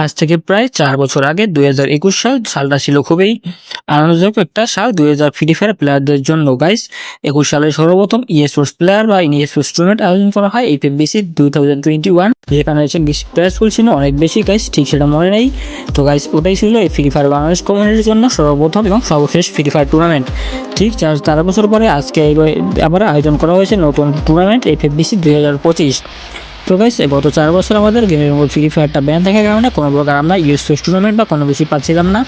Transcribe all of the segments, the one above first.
আজ থেকে প্রায় চার বছর আগে দুই হাজার একুশ সাল সালটা ছিল খুবই আনন্দদায়ক একটা সাল। দুই হাজার ফ্রি ফায়ার প্লেয়ারদের জন্য গাইস একুশ সালে সর্বপ্রথম ইয়ে স্পোর্টস প্লেয়ার বা ইয়ে স্পোর্টস টুর্নামেন্ট আয়োজন করা হয় এই PBC two thousand twenty one যেখানে হচ্ছে স্কুল ছিল অনেক বেশি গাইস ঠিক সেটা মনে নেই। তো গাইস ওটাই ছিল এই ফ্রি ফায়ার বাংলাদেশ কমিউনিটির জন্য সর্বপ্রথম এবং সর্বশেষ ফ্রি ফায়ার টুর্নামেন্ট ঠিক চার চার বছর পরে আজকে আবার আয়োজন করা হয়েছে নতুন টুর্নামেন্ট এই পিবিসি দুই হাজার পঁচিশ। তো গাইস গত চার বছর আমাদের গেমের মধ্যে ফ্রি ফায়ারটা ব্যান থাকার কারণে কোনো প্রকার আমরা ইউএস টুর্নামেন্ট বা কোনো বেশি পাচ্ছিলাম না।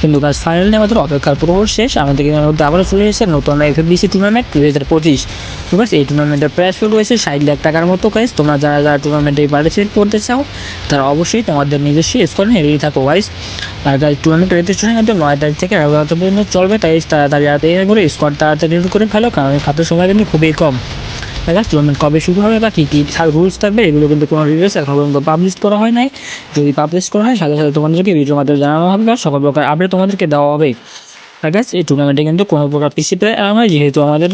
কিন্তু গাছ ফাইনালি আমাদের অপেক্ষার পুরো শেষ। আমাদের গেমের মধ্যে আবারও চলে এসেছে নতুন এফএফবিসি টুর্নামেন্ট দুই হাজার পঁচিশ। তো গাছ এই টুর্নামেন্টের প্রাইস ফুল রয়েছে ষাট লাখ টাকার মতো গাইস তোমরা যারা যারা টুর্নামেন্টে পার্টিসিপেট করতে চাও, তারা অবশ্যই তোমাদের নিজস্ব স্কোর নিয়ে রেডি থাকো গাইস আর গাইস টুর্নামেন্ট রেজিস্ট্রেশন কিন্তু নয় তারিখ থেকে এগারো পর্যন্ত চলবে, তাই তাড়াতাড়ি করে স্কোর তাড়াতাড়ি করে ফেলো, কারণ হাতের সময় কিন্তু খুবই কম। দেখা টুর্নামেন্ট কবে শুরু হবে বা কী কী রুলস থাকবে, এগুলো কিন্তু কোনো ডিটেলস এখন পর্যন্ত পাবলিশ করা হয় নাই। যদি পাবলিশ করা হয়, সাথে সাথে তোমাদেরকে ভিডিও মাধ্যমে জানানো হবে বা সকল প্রকার আপডেট তোমাদেরকে দেওয়া হবে। আছে এই টুর্নামেন্টে কিন্তু কোনো প্রকার পিসি প্লেয়ার অ্যালাউ নয় যেহেতু আমাদের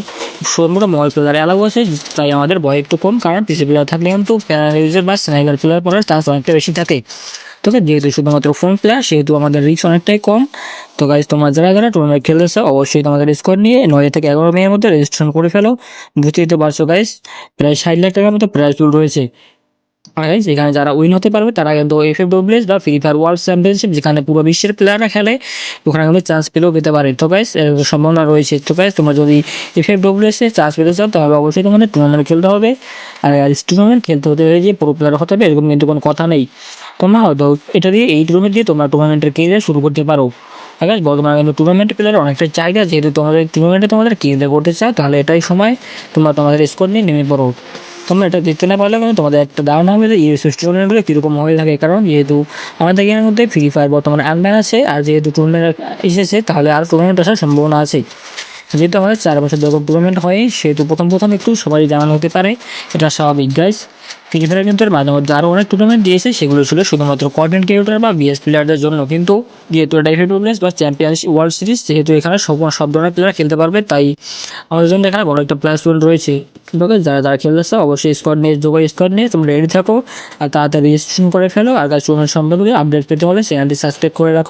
সম্পূর্ণ মোবাইল প্লেয়ার অ্যালাউ আছে, তাই আমাদের ভয় একটু কম, কারণ পিসি প্লেয়ার থাকলে কিন্তু প্যারালাইজার বা স্নাইপার প্লেয়ার পড়ার চান্স অনেকটা বেশি থাকে। তবে যেহেতু শুধুমাত্র ফোন প্লেয়ার সেহেতু আমাদের রিস্ক অনেকটাই কম। তো গাইজ তোমরা যারা যারা টুর্নামেন্ট খেলতে চাও অবশ্যই তোমাদের স্কোর নিয়ে নয় থেকে এগারো মেয়ের মধ্যে রেজিস্ট্রেশন করে ফেলো। বুঝতেই তো পারছ গাইজ প্রায় ষাট লাখ টাকার মতো প্রাইজ পুল রয়েছে। আর গাইজ এখানে যারা উইন হতে পারবে, তারা কিন্তু এফ এফ ডব্লিউএস বা ফ্রি ফায়ার ওয়ার্ল্ড চ্যাম্পিয়নশিপ যেখানে পুরো বিশ্বের প্লেয়াররা খেলে, ওখানে কিন্তু চান্স পেলেও পেতে পারে। তো গাইজ সম্ভাবনা রয়েছে। তো গাইজ তোমরা যদি এফ এফ ডব্লিউএসে চান্স পেতে চাও, তাহলে অবশ্যই তোমাদের টুর্নামেন্ট খেলতে হবে। আর টুর্নামেন্ট খেলতে হতে হলে যে পুরো প্লেয়ার হতে হবে, এরকম কিন্তু কোনো কথা নেই। তোমরা হয়তো এটা দিয়ে, এই টুর্নামেন্ট দিয়ে তোমরা টুর্নামেন্টের কেরিয়ার শুরু করতে পারো। আছে বর্তমানে কিন্তু টুর্নামেন্ট প্লেয়ার অনেকটাই চাহিদা। যেহেতু তোমাদের টুর্নামেন্টে তোমাদের কেরিয়ার করতে চাও তাহলে এটাই সময় তোমরা তোমাদের স্কোর নিয়ে নেমে পড়ো। তোমরা এটা দেখতে না পারলে কিন্তু তোমাদের একটা ধারণা হবে যে ইউএস টুর্নামেন্টগুলো কীরকম হয়ে থাকে। কারণ যেহেতু আমাদের গেমের মধ্যে ফ্রি ফায়ার বর্তমানে আনব্যান আছে, আর যেহেতু টুর্নামেন্ট এসেছে, তাহলে আর টুর্নামেন্ট আসার সম্ভাবনা আছে যেহেতু আমাদের চার বছর যখন টুর্নামেন্ট হয় সেহেতু প্রথম প্রথম একটু সবাই জানানো হতে পারে। এটা স্বাভাবিক গাইস ফ্রি ফায়ার কিন্তু এর মাঝে মধ্যে আরও অনেক টুর্নামেন্ট দিয়েছে সেগুলো ছিল শুধুমাত্র কন্টেন্ট ক্রিয়েটর বা বিএস প্লেয়ারদের জন্য। কিন্তু যেহেতু এটা এফএ টুর্নামেন্ট বা চ্যাম্পিয়নশিপ ওয়ার্ল্ড সিরিজ যেহেতু এখানে সব সব ধরনের প্লেয়ার খেলতে পারবে তাই আমাদের জন্য এখানে বড় একটা প্লাস পয়েন্ট রয়েছে। guys, যারা যারা খেলতে চাও অবশ্যই স্কোয়াড নিয়ে যোগাযোগ স্কোয়াড নিয়ে তোমরা রেডি থাকো আর তাড়াতাড়ি রেজিস্ট্রেশন করে ফেলো। আর গাছ টুর্নামেন্ট সম্পর্কে আপডেট পেতে হলে চ্যানেলটি সাবস্ক্রাইব করে রাখো।